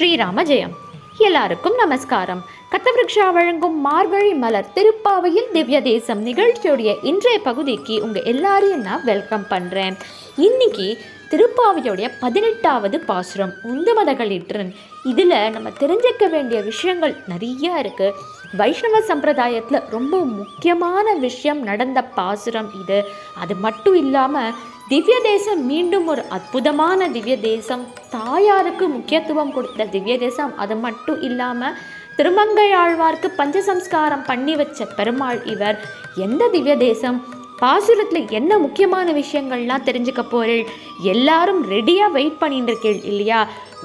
ஸ்ரீராம ஜெயம் எல்லாருக்கும் நமஸ்காரம். கத்தவிருக்ஷா வழங்கும் மார்கழி மலர் திருப்பாவையில் திவ்ய தேசம் நிகழ்ச்சியுடைய இன்றைய பகுதிக்கு உங்கள் எல்லாரையும் நான் வெல்கம் பண்ணுறேன் இன்னைக்கு திருப்பாவையுடைய பதினெட்டாவது பாசுரம் உந்து மதகளிற்றன் இதில் நம்ம தெரிஞ்சுக்க வேண்டிய விஷயங்கள் நிறையா இருக்குது வைஷ்ணவ சம்பிரதாயத்தில் ரொம்ப முக்கியமான விஷயம் நடந்த பாசுரம் இது. அது மட்டும் இல்லாமல் திவ்ய தேசம் மீண்டும் ஒரு அற்புதமான திவ்ய தேசம் தாயாருக்கு முக்கியத்துவம் கொடுத்த திவ்ய தேசம் அது மட்டும் இல்லாமல் திருமங்கையாழ்வார்க்கு பஞ்சசம்ஸ்காரம் பண்ணி வச்ச பெருமாள் இவர். எந்த திவ்ய தேசம் பாசுரத்தில் என்ன முக்கியமான விஷயங்கள்லாம் தெரிஞ்சுக்க போறேன் எல்லாரும் ரெடியாக வெயிட் பண்ணிட்டு இருக்கீள் இல்லையா?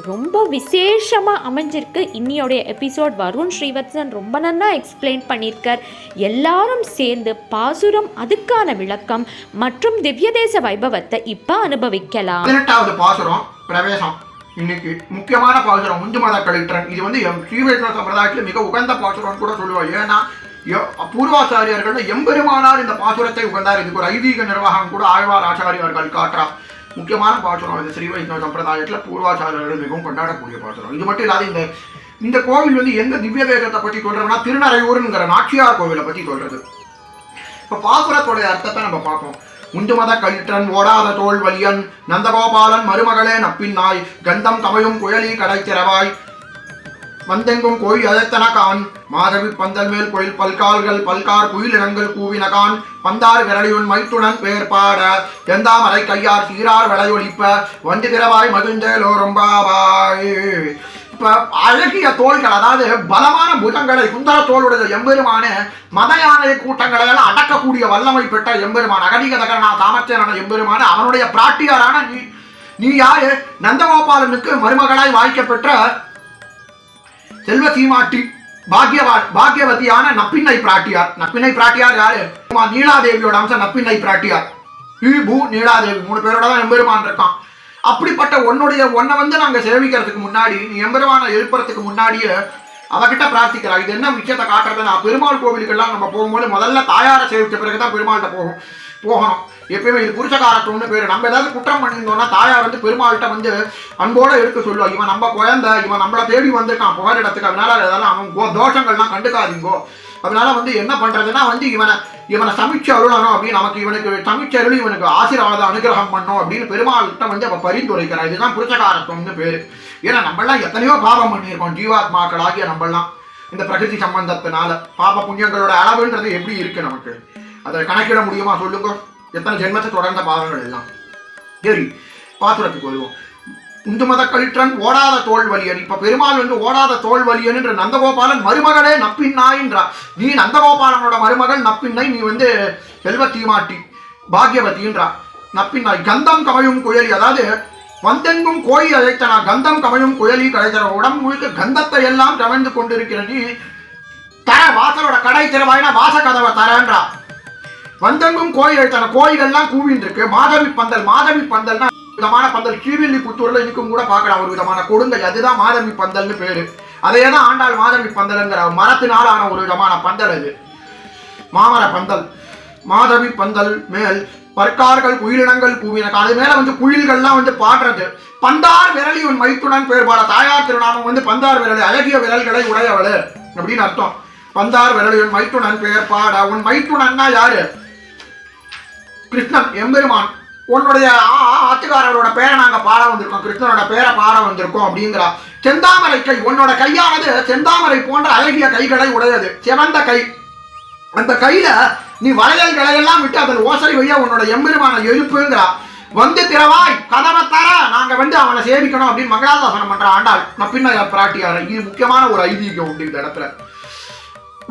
ரொம்ப விசேஷமாக அமைஞ்சிருக்கு இன்னியோடைய எபிசோட் வருண் ஸ்ரீவத்சன் ரொம்ப நல்லா எக்ஸ்பிளைன் பண்ணியிருக்கார். எல்லாரும் சேர்ந்து பாசுரம் அதுக்கான விளக்கம் மற்றும் திவ்யதேச வைபவத்தை இப்போ அனுபவிக்கலாம். பதினெட்டாவது பாசுரம் பிரவேசம். இன்னைக்கு முக்கியமான பாசுரம் முஞ்சு மாதா கழிற்றன். இது வந்து எம் ஸ்ரீ சம்பிரதாயத்தில் மிக உகந்த பாசுரம்னு கூட சொல்லுவோம். ஏன்னா பூர்வாச்சாரியர்கள் எம்பெருமானார் இந்த பாசுரத்தை உகந்தார் இதுக்கு ஒரு ஐதீக நிர்வாகம் கூட ஆழ்வார் ஆச்சாரியர்கள் காட்டுறா முக்கியமான பாசுரம் இந்த ஸ்ரீ வைஷ்ணவ சம்பிரதாயத்தில் பூர்வாச்சாரியர்கள் மிகவும் கொண்டாடக்கூடிய பாசுரம். இது மட்டும் இல்லாத இந்த இந்த கோவில் வந்து எந்த திவ்ய வேதத்தை பற்றி சொல்றோம்னா திருநறையூருங்கிற நாச்சியார் கோவிலை பற்றி சொல்றது. இப்போ பாசுரத்தோடைய அர்த்தத்தை நம்ம பார்ப்போம். முந்துமத கழிற்றன் ஓடாத தோல் வலியன் நந்தகோபாலன் மருமகளே நப்பின்னாய் கந்தம் கமையும் குழலி கடை திறவாய் வந்தெங்கும் கோயில் அழைத்தனகான். மாதவி பந்தல் மேல் கோயில் பல்கால்கள் பல்கார் குயிலினங்கள் கூவினகான். பந்தார் விரலியுன் மைத்துடன் பேர் பாட. எந்தாமரை கையார் சீரார் விளையொலிப்ப வந்து திரவாய் மகிழ்ந்தேலோ ரொம்பாவாய் இப்போ அழகிய தோள்கள் அதாவது பலமான புதங்களை சுந்தர தோளுடைய எம்பெருமான மத யானை கூட்டங்களை எல்லாம் அடக்கக்கூடிய வல்லமை பெற்ற எம்பெருமான் அகதிக தகரனா சாமர்த்தியனான எம்பெருமான அவனுடைய பிராட்டியாரான நீ நீ யாரு நந்தகோபாலனுக்கு மருமகளாய் வாய்க்கப்பெற்ற செல்வ சீமாட்டி பாக்யவா பாக்யவதியான நப்பிண்ணை பிராட்டியார். நப்பிண்ணை பிராட்டியார் யாரு? உமா நீலாதேவியோட அம்சம் நப்பிண்ணை பிராட்டியார். ஈ பூ நீலாதேவி மூணு பேரோட தான் எம்பெருமான் இருக்கான். அப்படிப்பட்ட உன்னுடைய உன்னை வந்து நாங்கள் சேவிக்கிறதுக்கு முன்னாடி நீ எம்பெருமான எழுப்புறதுக்கு முன்னாடியே அவகிட்ட பிரார்த்திக்கிறா இது என்ன விஷயத்தை காட்டுறது நான் பெருமாள் கோவிலுக்கெல்லாம் நம்ம போகும்போது முதல்ல தாயாரை சேவித்த பிறகு தான் பெருமாள்கிட்ட போகும் போகணும். எப்பயுமே இது புருஷகாரத்துவம்னு பேர். நம்ம ஏதாவது குற்றம் பண்ணியிருந்தோம்னா தாயார் வந்து பெருமாள்கிட்ட வந்து அன்போட எடுக்க சொல்லுவா. இவன் நம்ம குழந்தை இவன் நம்மளை தேடி வந்திருக்கான் புகழ் இடத்துக்கு. அதனால அதெல்லாம் அவன் கோ- தோஷங்கள்லாம் கண்டுக்காதீங்கோ. அதனால வந்து என்ன பண்றதுன்னா வந்து இவனை இவனை சமீட்சை அருளணும் அப்படின்னு நமக்கு இவனுக்கு சமீட்சை அருள் இவனுக்கு ஆசீர்வாதம் அனுகிரகம் பண்ணும் அப்படின்னு பெருமாள்கிட்ட வந்து அப்போ பரிந்துரைக்கிறான் இதுதான் புருஷகாரத்துவம்னு பேர். ஏன்னா நம்மளாம் எத்தனையோ பாவம் பண்ணியிருக்கோம். ஜீவாத்மாக்களாகிய நம்மளாம் இந்த பிரகிருதி சம்பந்தத்தினால. பாப புண்ணியங்களோட அளவுன்றது எப்படி இருக்கு நமக்கு? அதை கணக்கிட முடியுமா சொல்லுங்க. எத்தனை ஜென்மத்தை தொடர்ந்த பாவங்கள் எல்லாம்? சரி பாத்திரத்துக்கு வருவோம். இந்து மத கழிற்றன் ஓடாத தோல் வலியன் இப்ப பெருமாள் வந்து ஓடாத தோல் வலியன் என்ற நந்தகோபாலன் மருமகளே நப்பின்னாயின்றா. நீ நந்தகோபாலனோட மருமகள் நப்பின்னை நீ வந்து செல்வ தீமாட்டி பாக்யவதின்றா. நப்பின்னாய் கந்தம் கமையும் குழலி அதாவது வந்தெங்கும் கோயில் அழைத்தனா கந்தம் கமையும் குழலி கழைத்தன உடம்பு முழுக்க கந்தத்தை எல்லாம் கவிழ்ந்து கொண்டிருக்கிறது. நீ தர வாசலோட கடை திறவாயினா வாச கதவை தரன்றா. வந்தெங்கும் கோயில் எழுத்தான கோயிலெல்லாம் கூவின் இருக்கு மாதவி பந்தல் மாதவி பந்தல்னா விதமான பந்தல். கீழ்வில்லிபுத்தூர்ல இன்னைக்கும் கூட பார்க்கலாம். ஒரு விதமான கொடுங்கை அதுதான் மாதவி பந்தல்னு பேரு. அதே தான் ஆண்டாள் மாதவி பந்தல்ங்கிற மரத்தினால் ஆன ஒரு விதமான பந்தல் அது. மாமர பந்தல். மாதவி பந்தல் மேல் பற்கார்கள் உயிரினங்கள் கூவின அது மேல வந்து குயில்கள்லாம் வந்து பாடுறது. பந்தார் விரலி உன் மைத்துடன் பேர் பாட தாயார் திருநாமம் வந்து பந்தார் விரலி. அழகிய விரல்களை உடையவள் அப்படின்னு அர்த்தம். பந்தார் விரலி உன் மைத்துனன் பேர் பாட. உன் மைத்துடன்னா யாரு? கிருஷ்ணன் எம்பெருமான் உன்னுடைய ஆ- பேரை நாங்கள் பாட வந்திருக்கோம். கிருஷ்ணனோட பேரை பாட வந்திருக்கோம் அப்படிங்கிறா செந்தாமரை கை உன்னோட கையானது செந்தாமரை போன்ற அழகிய கைகளை உடையது. சிவந்த கை. அந்த கையில நீ வளையல் எல்லாம் விட்டு அதில் ஓசை வைய உன்னோட எம்பெருமான எழுப்புங்கிறா வந்து திறவாய் கதவை தர நாங்க வந்து அவனை சேவிக்கணும் அப்படின்னு மங்களாதாசனம் பண்ற ஆண்டாள் நான் பின்ன பிராட்டியார். இது முக்கியமான ஒரு ஐதீகம் உண்டு இந்த இடத்துல.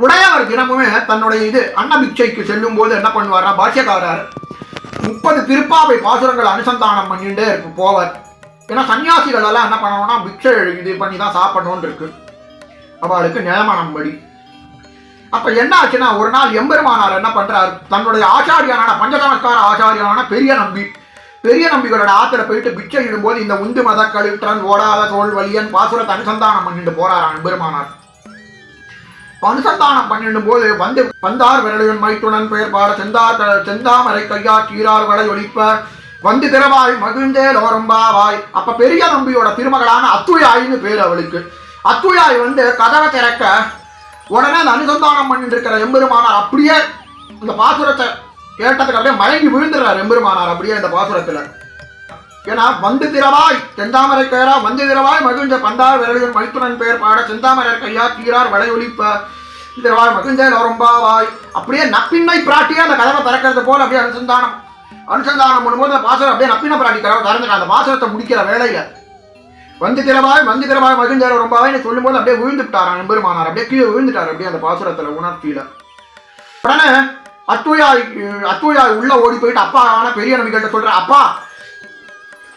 உடையவர் தினமுமே தன்னுடைய இது அன்னபிக்ஷைக்கு செல்லும் போது என்ன பண்ணுவாரா பாஷ்யக்காரர் முப்பது திருப்பாவை பாசுரங்களை அனுசந்தானம் பண்ணிட்டே இருக்கு போவர். ஏன்னா சன்னியாசிகள் எல்லாம் என்ன பண்ணணும்னா பிக்ஷை இது பண்ணி தான் சாப்பிடணும்னு இருக்கு அவளுக்கு நியமனம் படி. அப்ப என்ன ஆச்சுன்னா ஒரு நாள் எம்பெருமானார் என்ன பண்றார்? தன்னுடைய ஆச்சாரியானான பஞ்சதமஸ்கார ஆச்சாரியானான பெரிய நம்பி பெரிய நம்பிகளோட ஆத்துல போயிட்டு பிச்சை இடும்போது இந்த உந்து மத கழுற்றன் ஓடாத தோல் வலியன் பாசுரத்தை அனுசந்தானம் பண்ணிட்டு போறாரான் எம்பெருமானார். அனுசந்தானம் பண்ணிடும் போது வந்து வந்தார் விரலுடன் மைத்துடன் பெயர் பாட செந்தார் செந்தாமரை கையா சீரார் வளை ஒழிப்ப. வந்து திறவாய் மகிழ்ந்தே லோரம்பாவாய் அப்ப பெரிய நம்பியோட திருமகளான அத்துயாயின்னு பேர் அவளுக்கு. அத்துயாய் வந்து கதவை திறக்க உடனே அந்த அனுசந்தானம் பண்ணிட்டு இருக்கிற எம்பெருமானார் அப்படியே இந்த பாசுரத்தை கேட்டதுக்கு அப்படியே மயங்கி விழுந்துடுறார் எம்பெருமானார் அப்படியே இந்த பாசுரத்துல. ஏன்னா வந்து திறவாய் செந்தாமரை பேரா வந்து திரவாய் மகிழ்ந்த பண்டார் விரலின் மைத்துனன் பெயர் பாட செந்தாமரர் கையா தீரார் வளையொலிப்ப திறவாய் மகிழ்ந்த லோரம்பாவாய் அப்படியே நப்பின்னை பிராட்டியே அந்த கதவை திறக்கிறது போல அப்படியே அனுசந்தானம். அனுசந்தானம் பண்ணும்போது அந்த பாசரம் அப்படியே நப்பின பிராட்டி கதவை திறந்துட்டு அந்த பாசுரத்தை முடிக்கிற வேலையில வந்து திறவாய் வந்து திறவாய் மகிழ்ந்த லோரம்பாவாய்னு சொல்லும்போது அப்படியே விழுந்துட்டாராம் எம்பெருமானார். அப்படியே கீழே விழுந்துட்டார் அப்படியே அந்த பாசுரத்தில் உணர்ச்சியில. உடனே அத்துயாய் அத்துயாய் உள்ள ஓடி போயிட்டு அப்பா ஆனால் பெரிய நம்பிக்கிட்ட சொல்ற அப்பா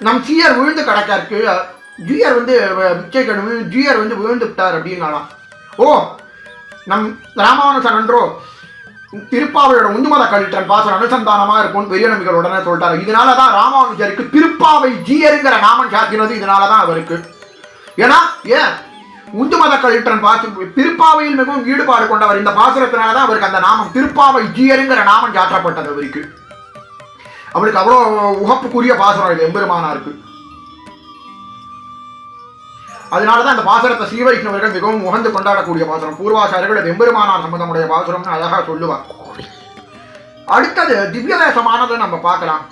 நம் ஜீயர் விழுந்து கிடக்காருக்கு ஜீயர் வந்து பிச்சை கடும் ஜீயர் வந்து விழுந்து விட்டார் அப்படின்னாலாம் ஓ நம் ராமானுஜன் அன்றோ திருப்பாவையோட உந்துமத கழித்தன் பாசன அனுசந்தானமாக இருக்கும்னு பெரிய நம்பிக்கை உடனே சொல்லிட்டாரு. இதனால தான் ராமானுஜருக்கு திருப்பாவை ஜீயருங்கிற நாமம் சாத்தினது இதனால தான் அவருக்கு. ஏன்னா ஏன்? உந்துமத கழிற்றன் பாசு திருப்பாவையில் மிகவும் ஈடுபாடு கொண்டவர் இந்த பாசுரத்தினால தான் அவருக்கு அந்த நாமம் திருப்பாவை ஜீயருங்கிற நாமம் சாற்றப்பட்டது அவருக்கு. அவளுக்கு அவ்வளோ உகப்புக்குரிய பாசுரம் இது எம்பெருமானாருக்கு. அதனால தான் அந்த பாசுரத்தை ஸ்ரீவைஷ்ணவர்கள் மிகவும் உகந்து கொண்டாடக்கூடிய பாசுரம். பூர்வாச்சாரியர்கள் அது எம்பெருமானார் சம்பந்தமுடைய பாசுரம்னு அழகாக சொல்லுவார். அடுத்தது திவ்யதேசமானதை நம்ம பார்க்கலாம்.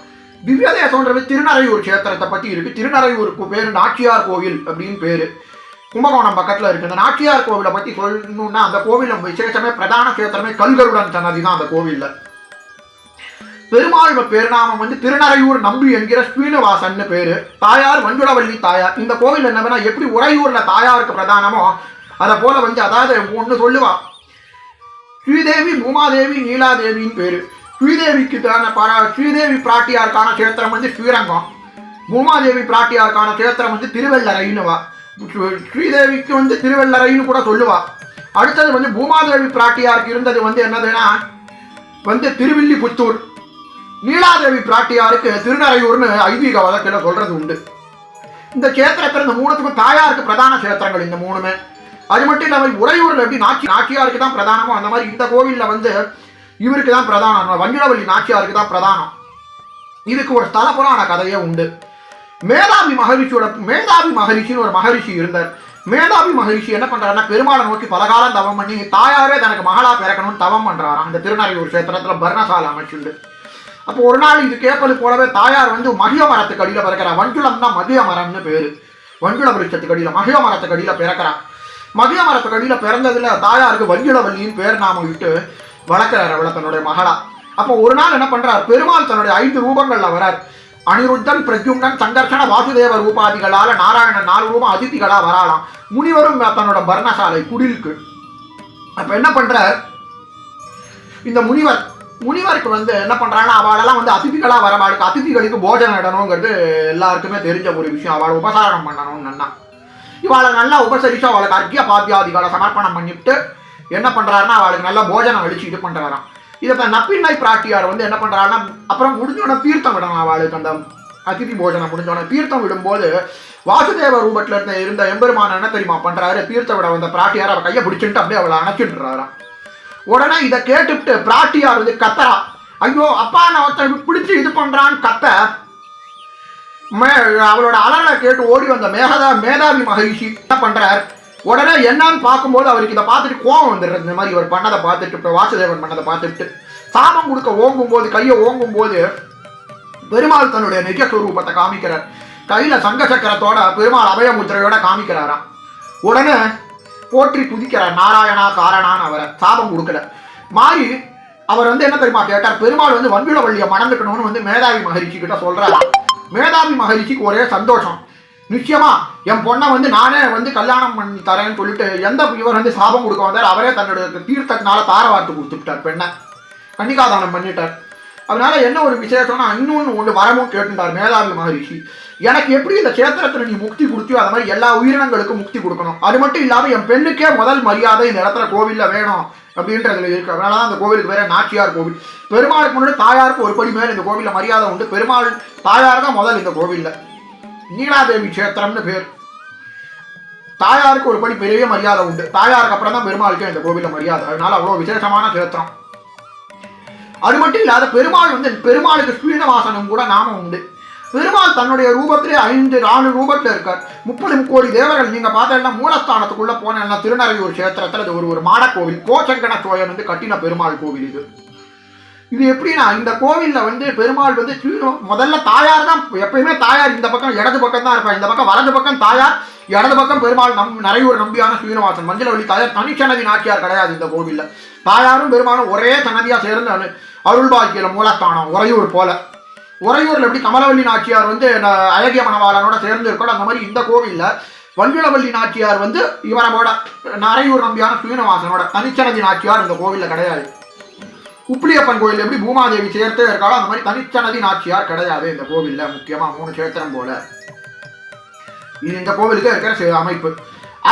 திவ்யதேசம்ன்றது திருநறையூர் க்ஷேத்திரத்தை பற்றி இருக்கு. திருநறையூருக்கு பேர் நாச்சியார் கோவில் அப்படின்னு பேர். கும்பகோணம் பக்கத்தில் இருக்கு. இந்த நாச்சியார் கோவிலை பற்றி சொல்லணும்னா அந்த கோவிலில் விசேஷமே பிரதான கேத்திரமே கல்கருடன் சன்னதி தான் அந்த கோவிலில். பெருமாள் பேருநாமம் வந்து திருநறையூர் நம்பி என்கிற ஸ்ரீனிவாசன் பேரு. தாயார் மஞ்சுளவல்லி தாயார். இந்த கோவில் என்னவென்னா எப்படி உறையூர்ல தாயாருக்கு பிரதானமோ அதை போல வந்து அதாவது ஒன்று சொல்லுவா. ஸ்ரீதேவி பூமாதேவி நீலாதேவின்னு பேரு. ஸ்ரீதேவிக்கு தான பர ஸ்ரீதேவி பிராட்டியாருக்கான கேத்திரம் வந்து ஸ்ரீரங்கம். பூமாதேவி பிராட்டியாருக்கான கேத்திரம் வந்து திருவள்ளரைன்னுவா. ஸ்ரீதேவிக்கு வந்து திருவள்ளரைன்னு கூட சொல்லுவா. அடுத்தது வந்து பூமாதேவி பிராட்டியாருக்கு இருந்தது வந்து என்னதுன்னா வந்து திருவில்லிபுத்தூர். நீலாதேவி பிராட்டியாருக்கு திருநறையூர்னு ஐதீக வழக்கில் சொல்றது உண்டு. இந்த கேத்திரத்தில் இந்த மூணுத்துக்கும் தாயாருக்கு பிரதான கேத்திரங்கள் இந்த மூணுமே. அது மட்டும் இல்லாமல் உறையூரில் எப்படி நாச்சி நாச்சியாருக்கு தான் பிரதானமோ அந்த மாதிரி இந்த கோவிலில் வந்து இவருக்கு தான் பிரதானம். வஞ்சிடவல்லி நாச்சியாருக்கு தான் பிரதானம். இதுக்கு ஒரு ஸ்தல புராண கதையே உண்டு. மேதாவி மகரிஷியோட மேதாவி மகரிஷின்னு ஒரு மகரிஷி இருந்தார். மேதாவி மகரிஷி என்ன பண்றாருன்னா பெருமாளை நோக்கி பலகாலம் தவம் பண்ணி தாயாரே தனக்கு மகளா பிறக்கணும்னு தவம் பண்றாராம். அந்த திருநறையூர் கஷேத்திரத்துல பர்ணசாலை அமைச்சுண்டு. அப்போ ஒரு நாள் இது கேட்பது போலவே தாயார் வந்து மகிழ மரத்துக்கு அடியில் பிறக்கிறா வஞ்சுளம் தான் மகிழ மரம்னு பேரு. வஞ்சுள விருட்சத்துக்கு அடியில் மகிழ மரத்துக்கு அடியில் பிறக்கிறா மகிழ மரத்துக்கு அடியில் பிறந்ததுல தாயாருக்கு வஞ்சுளவல்லின்னு பேர் நாம விட்டு வளர்க்கிறார் அவளை தன்னுடைய மகளா. அப்போ ஒரு நாள் என்ன பண்றார்? பெருமாள் தன்னுடைய ஐந்து ரூபங்கள்ல வரார். அனிருத்தன் பிரத்யும்னன் சங்கர்ஷன வாசுதேவ ரூபாதிகளால நாராயணன் நாலு ரூபம் அதிதிகளா வராலாம் முனிவரும் தன்னோட பர்ணசாலை குடிலுக்கு. அப்ப என்ன பண்றார்? இந்த முனிவர் முனிவருக்கு வந்து என்ன பண்ணுறாங்கன்னா அவளெல்லாம் வந்து அதிதிகளாக வரவாளுக்கு அதிதிகளுக்கு போஜனம் இடணுங்கிறது எல்லாருக்குமே தெரிஞ்ச ஒரு விஷயம். அவளை உபசாரம் பண்ணணும்னு நல்லா இவளை நல்லா உபசரித்து அவளுக்கு அர்க்கிய பாத்தியாதிகளை சமர்ப்பணம் பண்ணிவிட்டு என்ன பண்ணுறாருன்னா அவளுக்கு நல்லா போஜனம் அழிச்சு இது பண்ணுறாராம் இதை இப்போ நப்பின்னை பிராட்டியார் வந்து என்ன பண்ணுறாருன்னா அப்புறம் முடிஞ்சோடனே தீர்த்தம் விடணும் அவளுக்கு அந்த அதிதி போஜனம். முடிஞ்சோடனே தீர்த்தம் விடும்போது வாசுதேவ ரூபத்தில் இருந்த இருந்த எம்பெருமான என்ன தெரியுமா பண்ணுறாரு தீர்த்தம் விட வந்த பிராட்டியார் அவள் கையை பிடிச்சிட்டு அப்படியே அவளை அணைச்சிட்டுறாராம் உடனே இதை கேட்டுவிட்டு பிராட்டியார் வந்து கத்தரா ஐயோ அப்பா நான் ஒருத்தன் பிடிச்சி இது பண்ணுறான்னு கத்த. மே- அவளோட அலரை கேட்டு ஓடி வந்த மேகதா மேதாவி மகிழ்ச்சி என்ன பண்ணுறார் உடனே என்னன்னு பார்க்கும்போது அவருக்கு இதை பார்த்துட்டு கோவம் வந்துடுறது. இந்த மாதிரி இவர் பண்ணதை பார்த்துட்டு இப்போ வாசுதேவன் பண்ணதை பார்த்துட்டு சாபம் கொடுக்க ஓங்கும் போது கையை ஓங்கும் போது பெருமாள் தன்னுடைய நிஜஸ்வரூபத்தை காமிக்கிறார். கையில் சங்க சக்கரத்தோட பெருமாள் அபய முத்திரையோட காமிக்கிறாராம். உடனே போற்றி துதிக்கிறார் நாராயணா காரணான்னு அவரை. சாபம் கொடுக்கல. மாறி அவர் வந்து என்ன தெரியுமா கேட்டார்? பெருமாள் வந்து வன்பிளவள்ளியை மணந்துக்கணும்னு வந்து மேதாவி மகரிஷி கிட்ட சொல்றாரு? மேதாவி மகரிஷிக்கு ஒரே சந்தோஷம். நிச்சயமா என் பொண்ணை வந்து நானே வந்து கல்யாணம் பண்ணி தரேன்னு சொல்லிட்டு எந்த இவர் வந்து சாபம் கொடுக்க வந்தார்? அவரே தன்னுடைய தீர்த்தத்தினால தார வார்த்து கொடுத்துட்டார் பெண்ணை. கன்னிகாதானம் பண்ணிட்டார். அதனால என்ன ஒரு விசேஷம்னா இன்னொன்று ஒன்று வரமும் கேட்டுட்டார் மேதாவி மகரிஷி. எனக்கு எப்படி இந்த கஷேத்திரத்தில் நீ முக்தி கொடுத்தியோ அது மாதிரி எல்லா உயிரினங்களுக்கும் முக்தி கொடுக்கணும். அது மட்டும் இல்லாமல் என் பெண்ணுக்கே முதல் மரியாதை இந்த இடத்துல கோவிலில் வேணும் அப்படின்றதுல இருக்கு. அதனால தான் அந்த கோவிலுக்கு வேற நாச்சியார் கோவில். பெருமாளுக்கு முன்னாடி தாயாருக்கு ஒரு படி மேல் இந்த கோவிலில் மரியாதை உண்டு. பெருமாள் தாயார் தான் முதல் இந்த கோவிலில். நீலாதேவி சேத்திரம்னு பேர். தாயாருக்கு ஒரு படி பெரிய மரியாதை உண்டு. தாயாருக்கு அப்புறம் தான் பெருமாளுக்கு இந்த கோவிலில் மரியாதை. அதனால அவ்வளோ விசேஷமான கஷேத்திரம். அது மட்டும் இல்லாத பெருமாள் வந்து பெருமாளுக்கு ஸ்ரீனிவாசனும் கூட நாமம் உண்டு. பெருமாள் தன்னுடைய ரூபத்திலே ஐந்து நாலு ரூபத்தில் இருக்கார். முப்பது கோடி தேவர்கள் நீங்க பார்த்தீங்கன்னா மூலஸ்தானத்துக்குள்ள போனேன்னா திருநறையூர் கஷேத்திரத்தில் அது ஒரு ஒரு மாடக்கோவில். கோச்சங்கன சோழன் வந்து கட்டின பெருமாள் கோவில் இது. இது எப்படின்னா இந்த கோவிலில் வந்து பெருமாள் வந்து முதல்ல தாயார் தான் எப்பயுமே தாயார் இந்த பக்கம் இடது பக்கம் தான் இருப்பார். இந்த பக்கம் வலது பக்கம் தாயார் இடது பக்கம் பெருமாள் நம் நிறையூர் நம்பியான ஸ்ரீனிவாசன் மஞ்சளவள்ளி தாயார் தனிச்சனதி நாச்சியார் கிடையாது இந்த கோவிலில். தாயாரும் பெருமாளும் ஒரே சன்னதியாக சேர்ந்து அனு- அருள்பாக்கியில மூலஸ்தானம் உறையூர் போல. உறையூரில் எப்படி கமலவள்ளி நாச்சியார் வந்து அழகிய மணவாளனோட சேர்ந்து இருக்கோ அந்த மாதிரி இந்த கோவிலில் வஞ்சுளவள்ளி நாச்சியார் வந்து இவரோட நரையூர் நம்பியான ஸ்ரீனிவாசனோட தனிச்சனதி நாச்சியார் இந்த கோவிலில் கிடையாது. உப்ளியப்பன் கோயில் எப்படி பூமாதேவி சேர்த்தே இருக்காளோ அந்த மாதிரி தனிச்சனதி நாச்சியார் கிடையாது. இந்த கோவில்ல முக்கியமா மூணு சேத்திரம் போல. இது இந்த கோவிலுக்கு இருக்கிற அமைப்பு.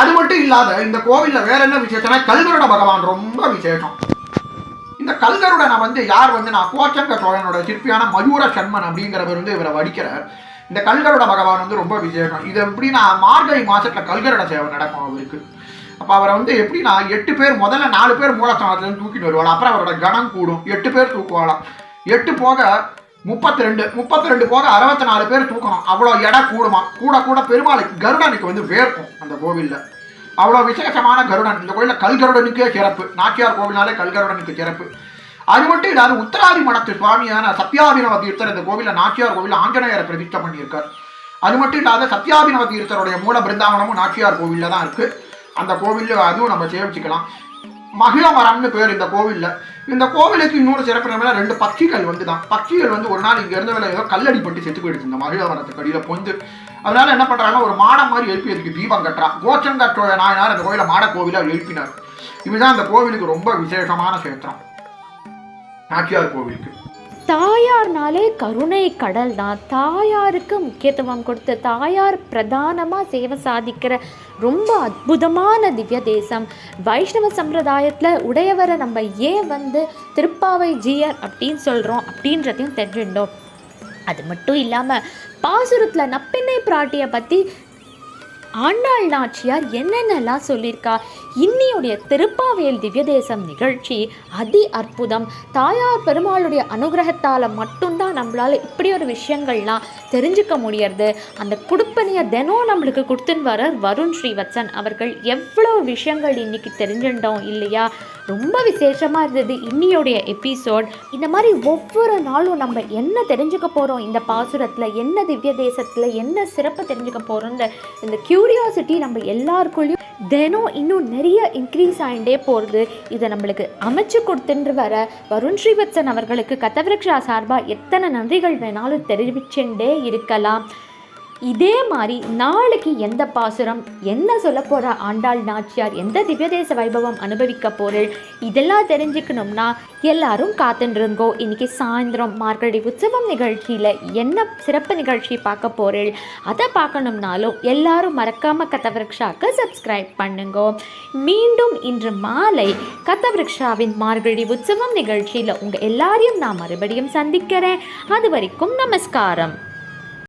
அது மட்டும் இல்லாத இந்த கோவில்ல வேற என்ன விசேஷம்னா கல்கருட பகவான் ரொம்ப விசேஷம். இந்த கல்கருடனை வந்து யார் வந்து நான் கோச்சங்க சோழனோட சிற்பியான மயூர சண்மன் அப்படிங்கிறவர் வந்து இவரை வடிக்கிறார். இந்த கல்கருட பகவான் வந்து ரொம்ப விசேஷம். இது எப்படின்னா மார்கழி மாசத்துல கல்கருட சேவை நடக்கும் அவருக்கு. அப்போ அவரை வந்து எப்படின்னா எட்டு பேர் முதல்ல நாலு பேர் மூலஸ்தானத்துலேருந்து தூக்கிட்டு வருவாள் அப்புறம் அவரோட கணம் கூடும். எட்டு பேர் தூக்குவாளாம் எட்டு போக முப்பத்தி ரெண்டு முப்பத்தி ரெண்டு போக அறுபத்தி நாலு பேர் தூக்கணும். அவ்வளோ எடை கூடுமா? கூட கூட பெருமாளுக்கு கருடனுக்கு வந்து வேர்க்கும் அந்த கோவிலில். அவ்வளோ விசேஷமான கருடன். இந்த கோயிலில் கல்கருடனுக்கே சிறப்பு. நாச்சியார் கோவில்னாலே கல்கருடனுக்கு சிறப்பு. அது மட்டும் இல்லாத உத்தராதி மடத்து சுவாமியான சத்யாபினவ தீர்த்தர் இந்த கோவிலில் நாச்சியார் கோவிலில் ஆஞ்சநேயரை பிரதிஷ்டை பண்ணியிருக்கார். அது மட்டும் இல்லாத சத்யாபினவ தீர்த்தருடைய மூல பிருந்தாவனமும் நாச்சியார் கோவிலில் தான் இருக்குது அந்த கோவிலில் அதுவும் நம்ம சேமிச்சுக்கலாம் மகிழ மரம்னு பேர் இந்த கோவிலில். இந்த கோவிலுக்கு இன்னொரு சிறப்பு என்னன்னா ரெண்டு பட்சிகள் வந்து தான் பட்சிகள் வந்து ஒரு நாள் இங்கே இருந்தவரை ஏதோ கல்லடி பட்டு செத்து போயிடுச்சு. இந்த மகிழ மரத்துக்கு அடியில் பொந்து. அதனால என்ன பண்ணுறாங்கன்னா ஒரு மாடம் மாதிரி எழுப்பி அதுக்கு தீபம் கட்டுறா. கோச்சங்கற்றோட நாயனார் அந்த கோயிலை மாட கோவிலா எழுப்பினார். இதுதான் அந்த கோவிலுக்கு ரொம்ப விசேஷமான சேத்திரம் நாச்சியார் கோவிலுக்கு. தாயார்னாலே கருணை கடல் தான். தாயாருக்கு முக்கியத்துவம் கொடுத்து தாயார் பிரதானமாக சேவை சாதிக்கிற ரொம்ப அற்புதமான திவ்ய தேசம். வைஷ்ணவ சம்பிரதாயத்தில் உடையவரை நம்ம ஏன் வந்து திருப்பாவை ஜீயர் அப்படின்னு சொல்கிறோம் அப்படின்றதையும் தெரிஞ்சுட்டோம். அது மட்டும் இல்லாமல் பாசுரத்தில் நப்பிண்ணை பிராட்டியை பற்றி ஆண்டாள் நாச்சியார் என்னென்னலாம் சொல்லியிருக்கா? இன்னியுடைய திருப்பாவேல் திவ்யதேசம் நிகழ்ச்சி அதி அற்புதம். தாயார் பெருமாளுடைய அனுகிரகத்தால் மட்டும்தான் நம்மளால் இப்படி ஒரு விஷயங்கள்லாம் தெரிஞ்சுக்க முடியறது. அந்த குடுப்பனையை தினம் நம்மளுக்கு கொடுத்துன்னு வர வருண் ஸ்ரீவத்சன் அவர்கள். எவ்வளோ விஷயங்கள் இன்னைக்கு தெரிஞ்சுட்டோம் இல்லையா? ரொம்ப விசேஷமாக இருந்தது இன்னியோடைய எபிசோட். இந்த மாதிரி ஒவ்வொரு நாளும் நம்ம என்ன தெரிஞ்சுக்க போகிறோம் இந்த பாசுரத்தில் என்ன திவ்ய தேசத்தில் என்ன சிறப்பு தெரிஞ்சுக்க போகிறோன்ற இந்த க்யூரியாசிட்டி நம்ம எல்லாருக்குள்ளேயும் தினம் இன்னும் நிறைய இன்க்ரீஸ் ஆகிட்டே போகிறது இதை நம்மளுக்கு அமைச்சு கொடுத்துட்டு வர வருண் ஸ்ரீவத்சன் அவர்களுக்கு கதவிரக்ஷா சார்பாக எத்தனை நன்றிகள் வேணாலும் தெரிவிச்சுட்டே இருக்கலாம். இதே மாதிரி நாளைக்கு எந்த பாசுரம் என்ன சொல்ல போகிற ஆண்டாள் நாச்சியார் எந்த திவ்யதேச வைபவம் அனுபவிக்க போறேள் இதெல்லாம் தெரிஞ்சுக்கணும்னா எல்லாரும் காத்துருங்கோ இன்றைக்கி சாயந்தரம் மார்கழி உற்சவம் நிகழ்ச்சியில் என்ன சிறப்பு நிகழ்ச்சி பார்க்க போறேள் அதை பார்க்கணும்னாலும் எல்லாரும் மறக்காம கதவிரக்ஷாவுக்கு சப்ஸ்கிரைப் பண்ணுங்கோ. மீண்டும் இன்று மாலை கதவிரக்ஷாவின் மார்கழி உற்சவம் நிகழ்ச்சியில் உங்கள் எல்லாரையும் நான் மறுபடியும் சந்திக்கிறேன். அது வரைக்கும் நமஸ்காரம்.